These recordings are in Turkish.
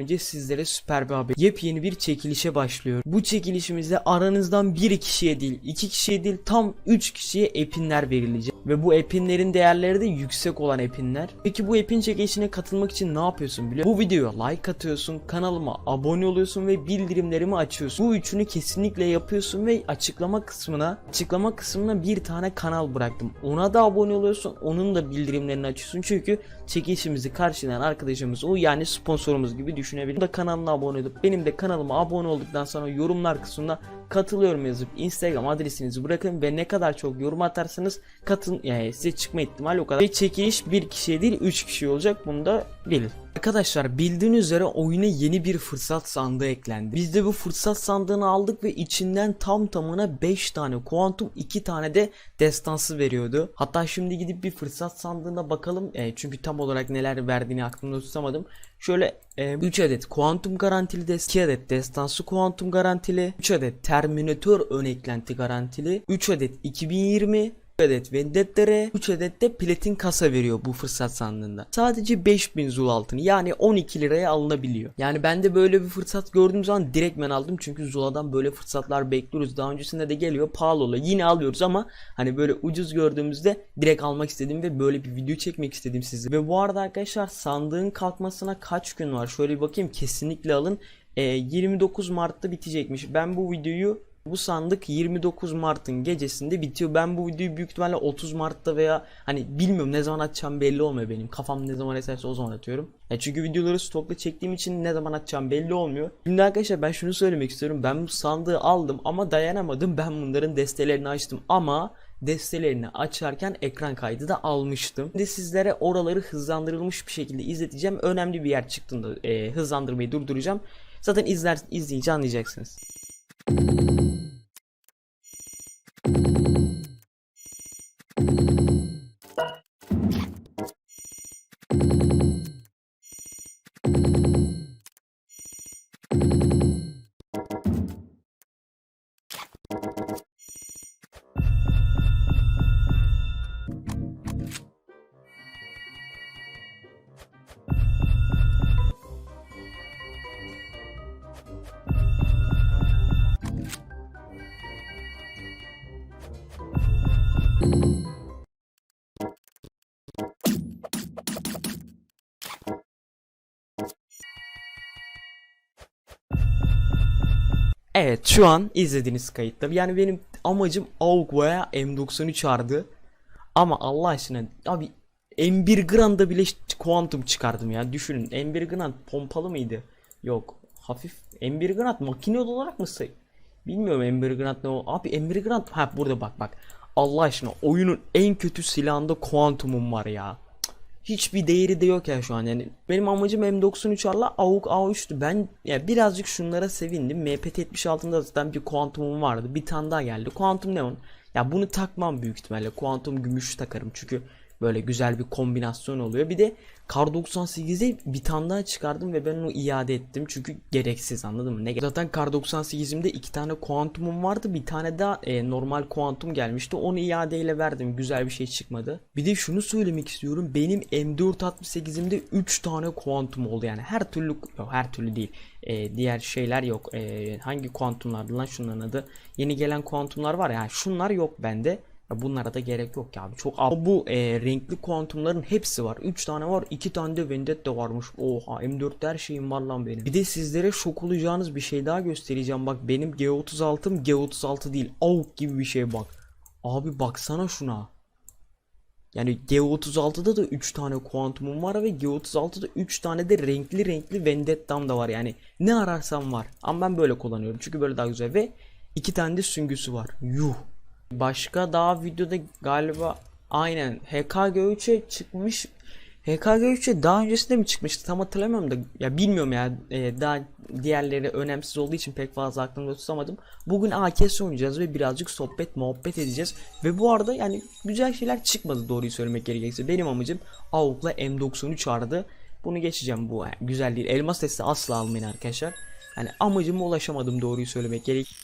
Önce sizlere süper bir haber. Yepyeni bir çekilişe başlıyor. Bu çekilişimizde aranızdan bir kişiye değil, iki kişiye değil tam 3 kişiye epinler verilecek. Ve bu epinlerin değerleri de yüksek olan epinler. Peki bu epin çekilişine katılmak için ne yapıyorsun biliyor musun? Bu videoya like atıyorsun, kanalıma abone oluyorsun ve bildirimlerimi açıyorsun. Bu üçünü kesinlikle yapıyorsun ve açıklama kısmına açıklama kısmına bir tane kanal bıraktım. Ona da abone oluyorsun. Onun da bildirimlerini açıyorsun. Çünkü çekilişimizi karşılayan arkadaşımız o yani sponsorumuz gibi düşünebilir. da kanalına abone olup benim de kanalıma abone olduktan sonra yorumlar kısmına katılıyorum yazıp Instagram adresinizi bırakın ve ne kadar çok yorum atarsanız katın yani size çıkma ihtimali o kadar. Ve çekiliş bir kişiye değil 3 kişi olacak bunu da bilin. Arkadaşlar bildiğiniz üzere oyuna yeni bir fırsat sandığı eklendi. Biz de bu fırsat sandığını aldık ve içinden tam tamına 5 tane kuantum 2 tane de destansı veriyordu. Hatta şimdi gidip bir fırsat sandığına bakalım. E, çünkü tam olarak neler verdiğini aklımda tutamadım. Şöyle 3 adet kuantum garantili dest 2 adet destansı kuantum garantili 3 adet terminatör ön eklenti garantili 3 adet 2020 3 adet Vendettere 3 adet de platin kasa veriyor bu fırsat sandığında. Sadece 5000 zul altını yani 12 liraya alınabiliyor. Yani ben de böyle bir fırsat gördüğüm zaman direktmen aldım çünkü Zula'dan böyle fırsatlar bekliyoruz. Daha öncesinde de geliyor pahalı oluyor. Yine alıyoruz ama hani böyle ucuz gördüğümüzde direkt almak istedim ve böyle bir video çekmek istedim size. Ve bu arada arkadaşlar sandığın kalkmasına kaç gün var? Şöyle bir bakayım kesinlikle alın. Ee, 29 Mart'ta bitecekmiş. Ben bu videoyu bu sandık 29 Mart'ın gecesinde bitiyor. Ben bu videoyu büyük ihtimalle 30 Mart'ta veya hani bilmiyorum ne zaman atacağım belli olmuyor benim. Kafam ne zaman eserse o zaman atıyorum. Ya çünkü videoları stokla çektiğim için ne zaman atacağım belli olmuyor. Şimdi arkadaşlar ben şunu söylemek istiyorum. Ben bu sandığı aldım ama dayanamadım. Ben bunların destelerini açtım ama destelerini açarken ekran kaydı da almıştım. Şimdi sizlere oraları hızlandırılmış bir şekilde izleteceğim. Önemli bir yer çıktığında e, hızlandırmayı durduracağım. Zaten izler izleyince anlayacaksınız. Evet şu an izlediğiniz kayıtta. Yani benim amacım AUG veya M93 ardı. Ama Allah aşkına abi M1 Grand'da bile kuantum çıkardım ya. Düşünün M1 Grand pompalı mıydı? Yok. Hafif M1 Grand makine olarak mı say? Bilmiyorum M1 Grand ne o. Abi M1 Grand ha burada bak bak. Allah aşkına oyunun en kötü silahında kuantumum var ya. Hiçbir değeri de yok ya şu an yani. Benim amacım M93'larla AUG A3'tü. Ben ya birazcık şunlara sevindim. MPT-76'da zaten bir kuantumum vardı. Bir tane daha geldi. Kuantum Neon. Ya bunu takmam büyük ihtimalle. Kuantum gümüş takarım çünkü böyle güzel bir kombinasyon oluyor. Bir de Kar 98'e bir tane daha çıkardım ve ben onu iade ettim. Çünkü gereksiz anladın mı? Ne Zaten Kar 98'imde iki tane kuantumum vardı. Bir tane daha e, normal kuantum gelmişti. Onu iadeyle verdim. Güzel bir şey çıkmadı. Bir de şunu söylemek istiyorum. Benim M468'imde 3 tane kuantum oldu. Yani her türlü yok her türlü değil. E, diğer şeyler yok. E, hangi kuantumlardı lan şunların adı? Yeni gelen kuantumlar var ya. Yani şunlar yok bende. Bunlara da gerek yok ya abi. Çok Ama bu e, renkli kuantumların hepsi var. 3 tane var. 2 tane de Vendetta varmış. Oha M4'te her şeyim var lan benim. Bir de sizlere şok olacağınız bir şey daha göstereceğim. Bak benim G36'm G36 değil. AUK gibi bir şey bak. Abi baksana şuna. Yani G36'da da 3 tane kuantumum var ve G36'da 3 tane de renkli renkli Vendetta'm da var. Yani ne ararsam var. Ama ben böyle kullanıyorum. Çünkü böyle daha güzel ve 2 tane de süngüsü var. Yuh. Başka daha videoda galiba aynen HKG3'e çıkmış. HKG3'e daha öncesinde mi çıkmıştı tam hatırlamıyorum da ya bilmiyorum ya e, daha diğerleri önemsiz olduğu için pek fazla aklımda tutamadım. Bugün AKS oynayacağız ve birazcık sohbet muhabbet edeceğiz. Ve bu arada yani güzel şeyler çıkmadı doğruyu söylemek gerekirse. Benim amacım AUK'la M93 aradı. Bunu geçeceğim bu yani güzel değil. Elmas testi asla almayın arkadaşlar. Yani amacıma ulaşamadım doğruyu söylemek gerek.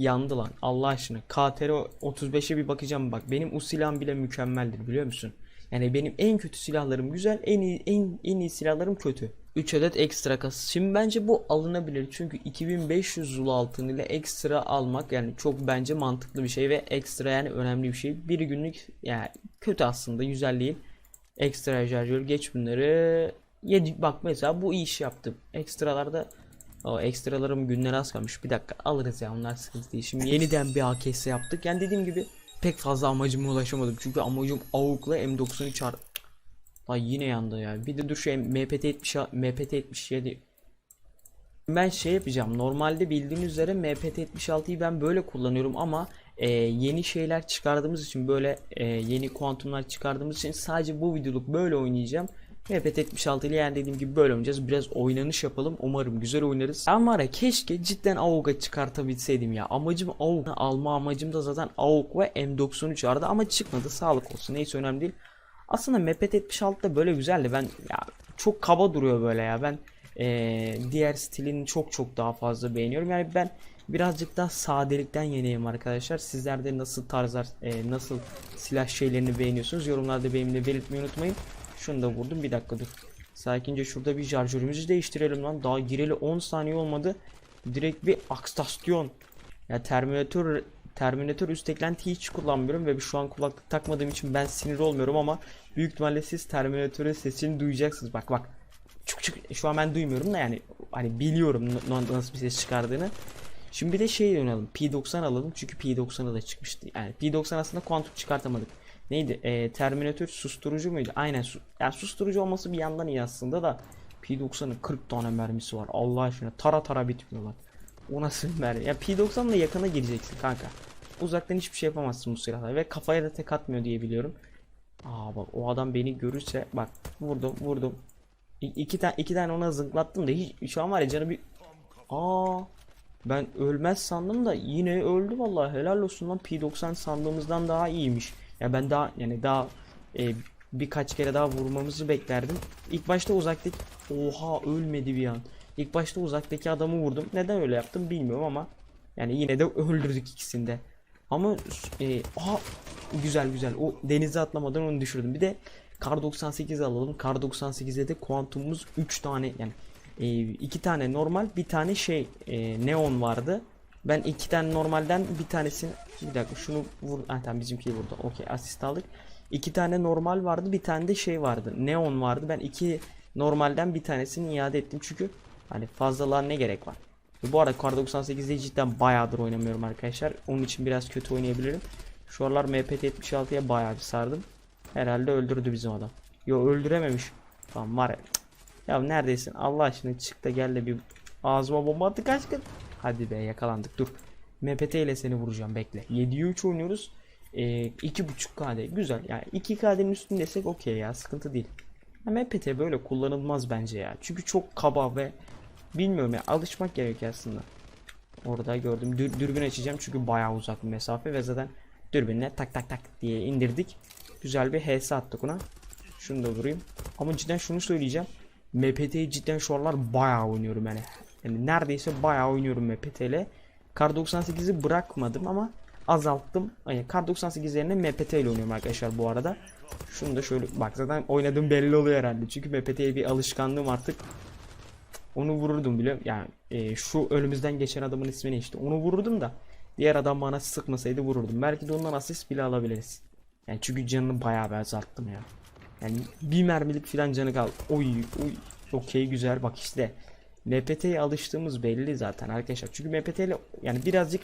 Yandı lan Allah aşkına. KTR 35'e bir bakacağım bak. Benim o silahım bile mükemmeldir biliyor musun? Yani benim en kötü silahlarım güzel, en iyi en en iyi silahlarım kötü. 3 adet ekstra kas. Şimdi bence bu alınabilir. Çünkü 2500 zul altın ile ekstra almak yani çok bence mantıklı bir şey ve ekstra yani önemli bir şey. Bir günlük yani kötü aslında güzel değil. Ekstra şarjör geç bunları. Yedi, bak mesela bu iyi iş yaptım. Ekstralarda o ekstralarım günler az kalmış. Bir dakika alırız ya onlar sıkıntı değil. Şimdi yeniden bir AKS yaptık. Yani dediğim gibi pek fazla amacıma ulaşamadım. Çünkü amacım AUK'la M93 ar Ay yine yandı ya. Bir de dur şu MPT 70 MPT 77 ben şey yapacağım. Normalde bildiğiniz üzere MPT 76'yı ben böyle kullanıyorum ama e, yeni şeyler çıkardığımız için böyle e, yeni kuantumlar çıkardığımız için sadece bu videoluk böyle oynayacağım. MPT 76 ile yani dediğim gibi böyle oynayacağız. Biraz oynanış yapalım. Umarım güzel oynarız. Ama var ya keşke cidden AUG'a çıkartabilseydim ya. Amacım AUG alma amacım da zaten AUG ve M93 vardı ama çıkmadı. Sağlık olsun. Neyse önemli değil. Aslında MPT 76 da böyle güzeldi. Ben ya çok kaba duruyor böyle ya. Ben eee, diğer stilini çok çok daha fazla beğeniyorum. Yani ben birazcık daha sadelikten yeneyim arkadaşlar. Sizler de nasıl tarzlar, eee, nasıl silah şeylerini beğeniyorsunuz? Yorumlarda benimle belirtmeyi unutmayın. Şunu da vurdum. Bir dakika dur. Sakince şurada bir şarjörümüzü değiştirelim lan. Daha gireli 10 saniye olmadı. Direkt bir akstasyon. Ya Terminator Terminator üst eklenti hiç kullanmıyorum ve şu an kulaklık takmadığım için ben sinir olmuyorum ama büyük ihtimalle siz Terminator'ın sesini duyacaksınız. Bak bak. Çık çık. Şu an ben duymuyorum da yani hani biliyorum nasıl bir ses çıkardığını. Şimdi bir de şey oynayalım. P90 alalım çünkü P90'a da çıkmıştı. Yani P90 aslında kuantum çıkartamadık. Neydi? Ee, Terminator susturucu muydu? Aynen. Su yani susturucu olması bir yandan iyi aslında da P90'ın 40 tane mermisi var. Allah aşkına tara tara bitmiyorlar. O nasıl bir mermi? Ya P90'la yakına gireceksin kanka. Uzaktan hiçbir şey yapamazsın bu silahla ve kafaya da tek atmıyor diye biliyorum. Aa bak o adam beni görürse bak vurdum vurdum. İ- iki tane iki tane ona zınklattım da hiç şu an var ya canı bir Aa ben ölmez sandım da yine öldü vallahi helal olsun lan P90 sandığımızdan daha iyiymiş. Ya ben daha yani daha e, birkaç kere daha vurmamızı beklerdim. İlk başta uzaktaki oha ölmedi bir an. İlk başta uzaktaki adamı vurdum. Neden öyle yaptım bilmiyorum ama yani yine de öldürdük ikisini de. Ama e, aha güzel güzel o denize atlamadan onu düşürdüm. Bir de Kar 98 alalım. Kar 98'de de kuantumumuz 3 tane yani e, tane normal bir tane şey e, neon vardı. Ben iki tane normalden bir tanesini bir dakika şunu vur. Ha tamam bizimki vurdu. Okey asist aldık. İki tane normal vardı bir tane de şey vardı. Neon vardı. Ben iki normalden bir tanesini iade ettim çünkü hani fazlalığa ne gerek var. Bu arada Kar 98'de cidden bayağıdır oynamıyorum arkadaşlar. Onun için biraz kötü oynayabilirim. Şu aralar MPT 76'ya bayağı bir sardım. Herhalde öldürdü bizim adam. Yo öldürememiş. Tamam var ya. Ya neredesin? Allah aşkına çık da gel de bir ağzıma bomba attık aşkın. Hadi be yakalandık dur. MPT ile seni vuracağım bekle. 7'ye 3 oynuyoruz. Ee, 2.5 KD güzel yani 2 KD'nin üstündesek okey ya sıkıntı değil. Ya MPT böyle kullanılmaz bence ya. Çünkü çok kaba ve bilmiyorum ya alışmak gerekiyor aslında. Orada gördüm. Dür, dürbün açacağım çünkü bayağı uzak bir mesafe ve zaten dürbünle tak tak tak diye indirdik. Güzel bir HS attık ona. Şunu da vurayım. Ama cidden şunu söyleyeceğim. MPT'yi cidden şu aralar bayağı oynuyorum yani. Yani neredeyse bayağı oynuyorum MPT ile. Kar 98'i bırakmadım ama azalttım. Yani Kar 98 yerine MPT ile oynuyorum arkadaşlar bu arada. Şunu da şöyle bak zaten oynadığım belli oluyor herhalde. Çünkü MPT'ye bir alışkanlığım artık. Onu vururdum bile. Yani e, şu önümüzden geçen adamın ismi ne işte. Onu vururdum da diğer adam bana sıkmasaydı vururdum. Belki de ondan asist bile alabiliriz. Yani çünkü canını bayağı bir azalttım ya. Yani bir mermilik filan canı kal. Oy oy. Okey güzel bak işte. MPT'ye alıştığımız belli zaten arkadaşlar. Çünkü MPT ile yani birazcık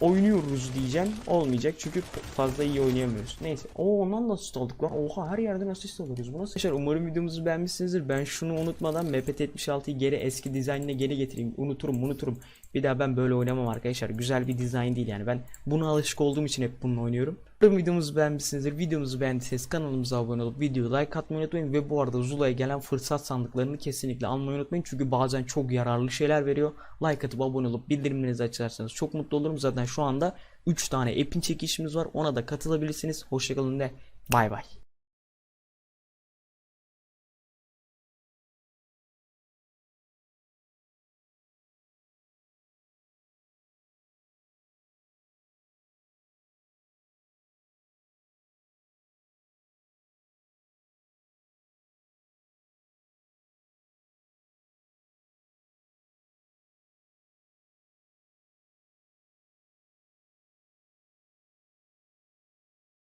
oynuyoruz diyeceğim. Olmayacak çünkü fazla iyi oynayamıyoruz. Neyse. Oo ondan da asist aldık lan. Oha her yerden asist alıyoruz. Bu nasıl? Arkadaşlar umarım videomuzu beğenmişsinizdir. Ben şunu unutmadan MPT 76'yı geri eski dizaynına geri getireyim. Unuturum unuturum. Bir daha ben böyle oynamam arkadaşlar. Güzel bir dizayn değil yani. Ben buna alışık olduğum için hep bununla oynuyorum. Umarım videomuzu beğenmişsinizdir. Videomuzu beğendiyseniz kanalımıza abone olup videoyu like atmayı unutmayın. Ve bu arada Zula'ya gelen fırsat sandıklarını kesinlikle almayı unutmayın. Çünkü bazen çok yararlı şeyler veriyor. Like atıp abone olup bildirimlerinizi açarsanız çok mutlu olurum. Zaten şu anda 3 tane app'in çekişimiz var. Ona da katılabilirsiniz. Hoşçakalın de bay bay.